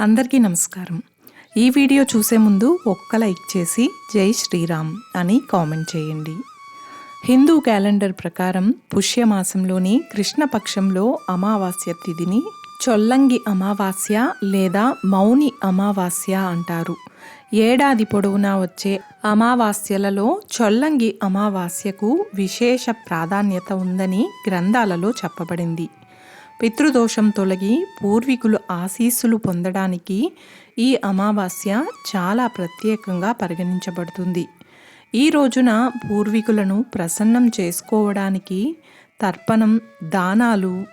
అందరికీ నమస్కారం. ఈ వీడియో చూసే ముందు ఒక్క లైక్ చేసి జై శ్రీరామ్ అని కామెంట్ చేయండి. హిందూ క్యాలెండర్ ప్రకారం పుష్యమాసంలోని కృష్ణపక్షంలో అమావాస్య తిథిని చొల్లంగి అమావాస్య లేదా మౌని అమావాస్య అంటారు. ఏడాది పొడవునా వచ్చే అమావాస్యలలో చొల్లంగి అమావాస్యకు విశేష ప్రాధాన్యత ఉందని గ్రంథాలలో చెప్పబడింది. పితృదోషం తొలగి పూర్వీకులు ఆశీస్సులు పొందడానికి ఈ అమావాస్య చాలా ప్రత్యేకంగా పరిగణించబడుతుంది. ఈ రోజున పూర్వీకులను ప్రసన్నం చేసుకోవడానికి తర్పణం దానాలు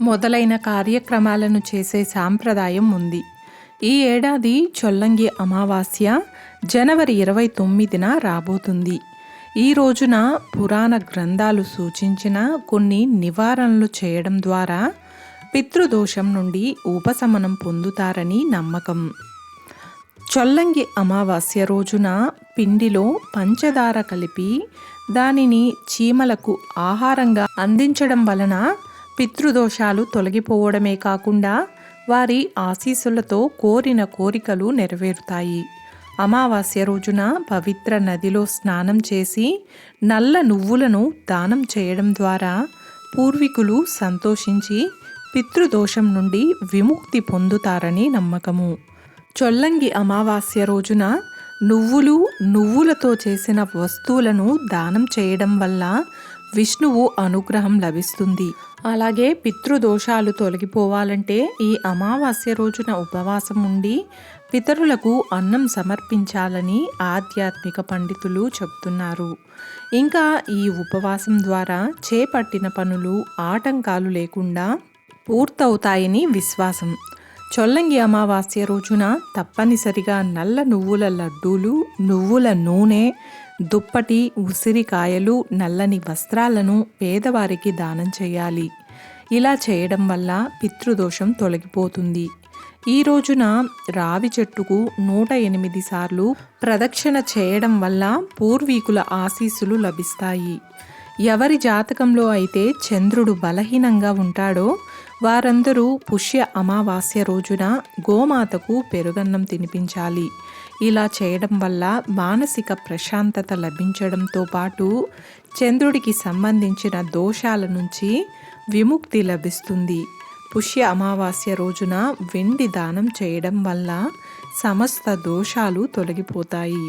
మొదలైన కార్యక్రమాలను చేసే సాంప్రదాయం ఉంది. ఈ ఏడాది చొల్లంగి అమావాస్య జనవరి ఇరవై తొమ్మిదిన రాబోతుంది. ఈ రోజున పురాణ గ్రంథాలు సూచించిన కొన్ని నివారణలు చేయడం ద్వారా పితృదోషం నుండి ఉపశమనం పొందుతారని నమ్మకం. చొల్లంగి అమావాస్య రోజున పిండిలో పంచదార కలిపి దానిని చీమలకు ఆహారంగా అందించడం వలన పితృదోషాలు తొలగిపోవడమే కాకుండా వారి ఆశీస్సులతో కోరిన కోరికలు నెరవేరుతాయి. అమావాస్య రోజున పవిత్ర నదిలో స్నానం చేసి నల్ల నువ్వులను దానం చేయడం ద్వారా పూర్వీకులు సంతోషించి పితృదోషం నుండి విముక్తి పొందుతారని నమ్మకము. చొల్లంగి అమావాస్య రోజున నువ్వులు నువ్వులతో చేసిన వస్తువులను దానం చేయడం వల్ల విష్ణువు అనుగ్రహం లభిస్తుంది. అలాగే పితృదోషాలు తొలగిపోవాలంటే ఈ అమావాస్య రోజున ఉపవాసం ఉండి పితరులకు అన్నం సమర్పించాలని ఆధ్యాత్మిక పండితులు చెప్తున్నారు. ఇంకా ఈ ఉపవాసం ద్వారా చేపట్టిన పనులు ఆటంకాలు లేకుండా పూర్తవుతాయని విశ్వాసం. చొల్లంగి అమావాస్య రోజున తప్పనిసరిగా నల్ల నువ్వుల లడ్డూలు నువ్వుల నూనె దుప్పటి ఉసిరికాయలు నల్లని వస్త్రాలను పేదవారికి దానం చేయాలి. ఇలా చేయడం వల్ల పితృదోషం తొలగిపోతుంది. ఈ రోజున రావి చెట్టుకు నూట ఎనిమిది సార్లు ప్రదక్షిణ చేయడం వల్ల పూర్వీకుల ఆశీస్సులు లభిస్తాయి. ఎవరి జాతకంలో అయితే చంద్రుడు బలహీనంగా ఉంటాడో వారందరూ పుష్య అమావాస్య రోజున గోమాతకు పెరుగన్నం తినిపించాలి. ఇలా చేయడం వల్ల మానసిక ప్రశాంతత లభించడంతో పాటు చంద్రుడికి సంబంధించిన దోషాల నుంచి విముక్తి లభిస్తుంది. పుష్య అమావాస్య రోజున వెండి దానం చేయడం వల్ల సమస్త దోషాలు తొలగిపోతాయి.